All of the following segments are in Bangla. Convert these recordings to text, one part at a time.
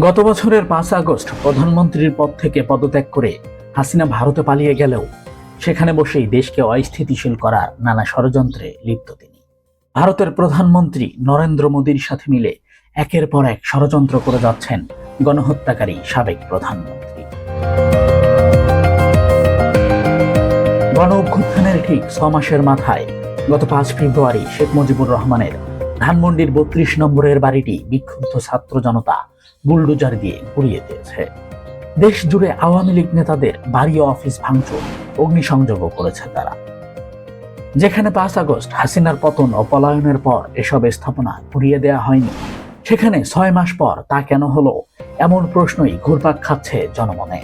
গত বছরের পাঁচ আগস্ট প্রধানমন্ত্রীর পদ থেকে পদত্যাগ করে হাসিনা ভারতে পালিয়ে গেলেও সেখানে বসেই দেশকে অস্থিতিশীল করার নানা ষড়যন্ত্রে লিপ্ত তিনি। ভারতের প্রধানমন্ত্রী নরেন্দ্র মোদীর সাথে মিলে একের পর এক ষড়যন্ত্র করে যাচ্ছেন গণহত্যাকারী সাবেক প্রধানমন্ত্রী। গণ অভ্যুত্থানের ঠিক ছ মাসের মাথায় গত পাঁচ ফেব্রুয়ারি শেখ মুজিবুর রহমানের ধানমন্ডির বত্রিশ নম্বরের বাড়িটি বিক্ষুব্ধ ছাত্র জনতা বুলডোজার দিয়ে গুড়িয়ে দিয়েছে। দেশ জুড়ে আওয়ামী লীগ নেতাদের বাড়ি অফিস ভাঙচুর, অগ্নিসংযোগও করেছে তারা। যেখানে পাঁচ আগস্ট হাসিনার পতন ও পলায়নের পর এসব স্থাপনা ঘুরিয়ে দেওয়া হয়নি, সেখানে ছয় মাস পর তা কেন হলো, এমন প্রশ্নই ঘুরপাক খাচ্ছে জনমনে।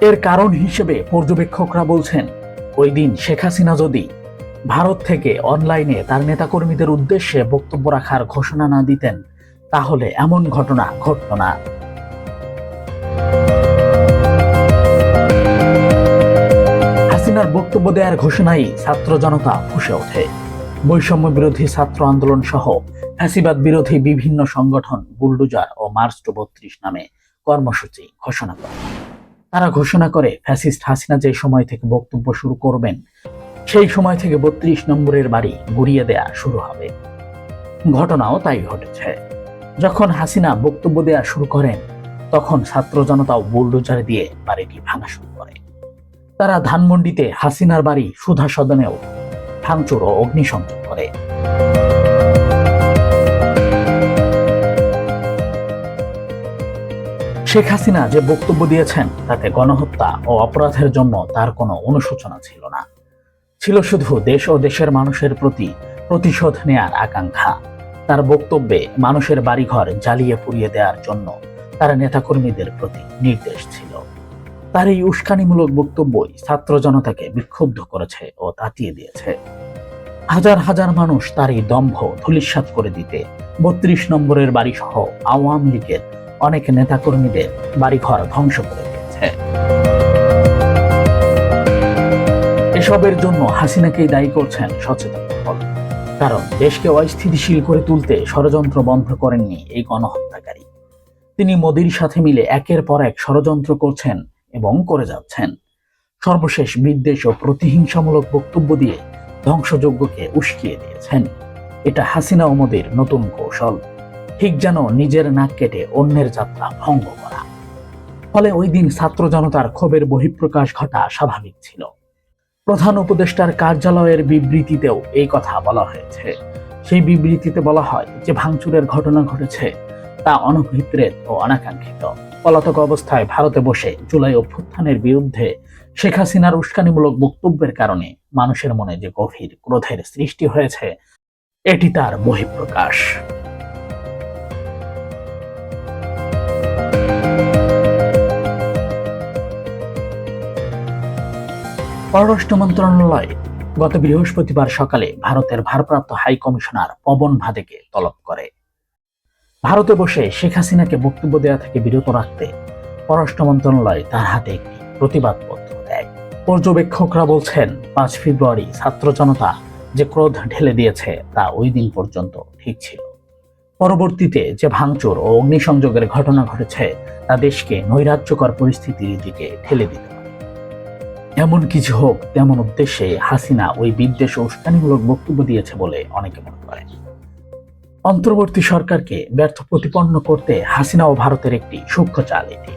এর কারণ হিসেবে পর্যবেক্ষকরা বলছেন, ওই দিন শেখ হাসিনা যদি ভারত থেকে অনলাইনে তার নেতাকর্মীদের উদ্দেশ্যে বক্তব্য রাখার ঘোষণা না দিতেন তাহলে এমন ঘটনা ঘটত না। হাসিনার বক্তব্য দেওয়ার ঘোষণাই ছাত্র জনতা ফুসে ওঠে। বৈষম্য বিরোধী ছাত্র আন্দোলন সহ ফ্যাসিবাদ বিরোধী বিভিন্ন সংগঠন, বুলডোজার ও মার্চ টু বত্রিশ নামে কর্মসূচি ঘোষণা করে। তারা ঘোষণা করে ফ্যাসিস্ট হাসিনা যে সময় থেকে বক্তব্য শুরু করবেন, সেই সময় থেকে বত্রিশ নম্বরের বাড়ি গুড়িয়ে দেয়া শুরু হবে। ঘটনাও তাই ঘটেছে। যখন হাসিনা বক্তব্য দেয়া শুরু করেন, তখন ছাত্র জনতাও বুলডোজার দিয়ে বাড়িটি ভাঙা শুরু করে। তারা ধানমন্ডিতে হাসিনার বাড়ি সুধা সদনেও ভাঙচুর ও অগ্নিসংযোগ করে। শেখ হাসিনা যে বক্তব্য দিয়েছেন, তাতে গণহত্যা ও অপরাধের জন্য তার কোনো অনুশোচনা ছিল না। ছিল শুধু দেশ ও দেশের মানুষের প্রতি প্রতিশোধ নেয়ার আকাঙ্ক্ষা। তার বক্তব্যে মানুষের বাড়িঘর জ্বালিয়ে পুড়িয়ে দেওয়ার জন্য তার নেতাকর্মীদের প্রতি নির্দেশ ছিল। তার এই উস্কানিমূলক বক্তব্যই ছাত্র জনতাকে বিক্ষুব্ধ করেছে ও তাতিয়ে দিয়েছে। হাজার হাজার মানুষ তার এই দম্ভ ধূলিসাৎ করে দিতে বত্রিশ নম্বরের বাড়ি সহ আওয়ামী লীগের অনেক নেতাকর্মীদের বাড়িঘর ধ্বংস করে দিয়েছে। এসবের জন্য হাসিনাকেই দায়ী করছেন সচেতন মহল কারণ দেশকে অস্থিতিশীল করে তুলতে ষড়যন্ত্র বন্ধ করেননি এই গণহত্যাকারী। তিনি মোদির সাথে মিলে একের পর এক ষড়যন্ত্র করছেন এবং করে যাচ্ছেন। সর্বশেষ বিদ্বেষ ও প্রতিহিংসামূলক বক্তব্য দিয়ে ধ্বংসযজ্ঞকে উস্কিয়ে দিয়েছেন। এটা হাসিনা ও মোদির নতুন কৌশল। ঠিক যেন নিজের নাক কেটে অন্যের যাত্রা ভঙ্গ করা। ফলে ওই দিন ছাত্র জনতার ক্ষোভের বহিঃপ্রকাশ ঘটা স্বাভাবিক ছিল। প্রধান উপদেষ্টার কার্যালয়ের বিবৃতিতেও এই কথা বলা হয়েছে। সেই বিবৃতিতে বলা হয় যে ভাঙচুরের ঘটনা ঘটেছে তা অনভিপ্রেত ও অনাকাঙ্ক্ষিত। পলাতক অবস্থায় ভারতে বসে জুলাই অভ্যুত্থানের বিরুদ্ধে শেখ হাসিনার উস্কানিমূলক বক্তব্যের কারণে মানুষের মনে যে গভীর ক্রোধের সৃষ্টি হয়েছে, এটি তার বহিঃপ্রকাশ। পররাষ্ট্র মন্ত্রণালয় গত বৃহস্পতিবার সকালে ভারতের ভারপ্রাপ্ত হাই কমিশনার পবন ভাদেকে তলব করে। ভারতে বসে শেখ হাসিনাকে বক্তব্য দেওয়া থেকে বিরত রাখতে পররাষ্ট্র মন্ত্রণালয় তার হাতে একটি প্রতিবাদপত্র দেয়। পর্যবেক্ষকরা বলছেন, পাঁচ ফেব্রুয়ারি ছাত্র জনতা যে ক্রোধ ঢেলে দিয়েছে তা ওই দিন পর্যন্ত ঠিক ছিল। পরবর্তীতে যে ভাঙচুর ও অগ্নিসংযোগের ঘটনা ঘটেছে, তা দেশকে নৈরাজ্যকর পরিস্থিতির দিকে ঠেলে দিতে এমন কিছু হোক, তেমন উদ্দেশ্যে হাসিনা ওই বিদ্বেষ ও বক্তব্য দিয়েছে বলে অনেকে মনে করেন। অন্তর্বর্তী সরকারকে ব্যর্থ প্রতিপন্ন করতে হাসিনা ও ভারতের একটি সূক্ষ্ম চাল এটি।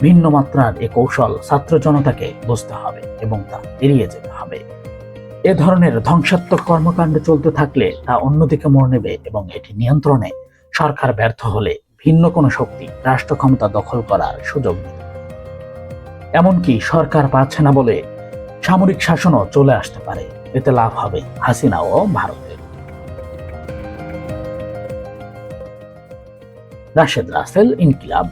ভিন্ন মাত্রার এ কৌশল ছাত্র জনতাকে বুঝতে হবে এবং তা এড়িয়ে যেতে হবে। এ ধরনের ধ্বংসাত্মক কর্মকাণ্ড চলতে থাকলে তা অন্যদিকে মোড় নেবে এবং এটি নিয়ন্ত্রণে সরকার ব্যর্থ হলে ভিন্ন কোনো শক্তি রাষ্ট্র ক্ষমতা দখল করার সুযোগ নেবে। এমনকি সরকার পাচ্ছে না বলে সামরিক শাসনও চলে আসতে পারে। এতে লাভ হবে হাসিনা ও ভারতের রাশেদ রাসেল, ইনকিলাব।